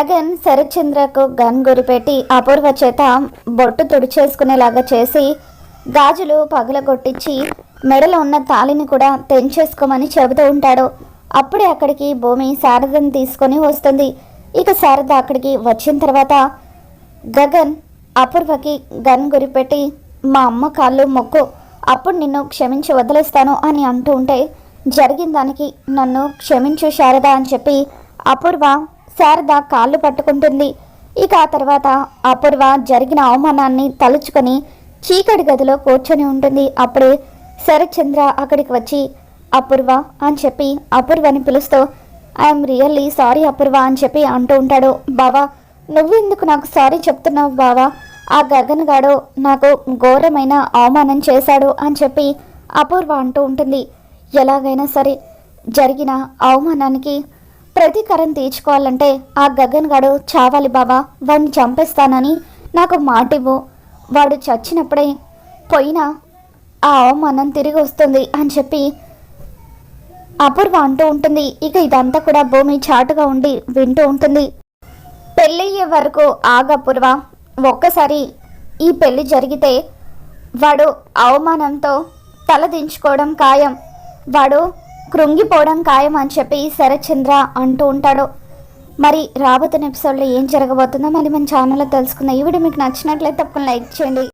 Gagan శరత్చంద్రకు gun గురిపెట్టి అపూర్వ చేత బొట్టు తుడిచేసుకునేలాగా చేసి గాజులు పగలగొట్టించి మెడలో ఉన్న తాళిని కూడా తెంచేసుకోమని చెబుతూ ఉంటాడు. అప్పుడే అక్కడికి భూమి శారదను తీసుకొని వస్తుంది. ఇక శారద అక్కడికి వచ్చిన తర్వాత గగన్ అపూర్వకి గన్ గురిపెట్టి మా అమ్మ కాళ్ళు మొక్కు అప్పుడు నిన్ను క్షమించి వదిలేస్తాను అని అంటూ ఉంటే జరిగిన దానికి నన్ను క్షమించు శారద అని చెప్పి అపూర్వ శారద కాళ్ళు పట్టుకుంటుంది. ఇక ఆ తర్వాత అపూర్వ జరిగిన అవమానాన్ని తలుచుకొని చీకటి గదిలో కూర్చొని ఉంటుంది. అప్పుడే శరత్చంద్ర అక్కడికి వచ్చి అపూర్వ అని చెప్పి అపూర్వని పిలుస్తూ ఐఎమ్ రియల్లీ సారీ అపూర్వ అని చెప్పి అంటూ ఉంటాడు. బావా నువ్వెందుకు నాకు సారీ చెప్తున్నావు బావా? ఆ గగన్ గాడు నాకు ఘోరమైన అవమానం చేశాడు అని చెప్పి అపూర్వ అంటూ ఉంటుంది. ఎలాగైనా సరే జరిగిన అవమానానికి ప్రతీకారం తీర్చుకోవాలంటే ఆ గగన్ గాడు చావాలి బాబా వాడిని చంపేస్తానని నాకు మాటివ్వు. వాడు చచ్చినప్పుడే పోయినా ఆ అవమానం తిరిగి వస్తుంది అని చెప్పి అపూర్వ అంటూ ఉంటుంది. ఇక ఇదంతా కూడా భూమి చాటుగా ఉండి వింటూ ఉంటుంది. పెళ్ళయ్యే వరకు ఆగపూర్వ ఒక్కసారి ఈ పెళ్ళి జరిగితే వాడు అవమానంతో తలదించుకోవడం ఖాయం. వాడు కృంగిపోవడం ఖాయం అని చెప్పి శరత్చంద్ర అంటూ ఉంటాడు. మరి రాబోతున్న ఎపిసోడ్లో ఏం జరగబోతుందో మరి మన ఛానల్లో తెలుసుకుందాం. ఈ వీడియో మీకు నచ్చినట్లయితే తప్పకుండా లైక్ చేయండి.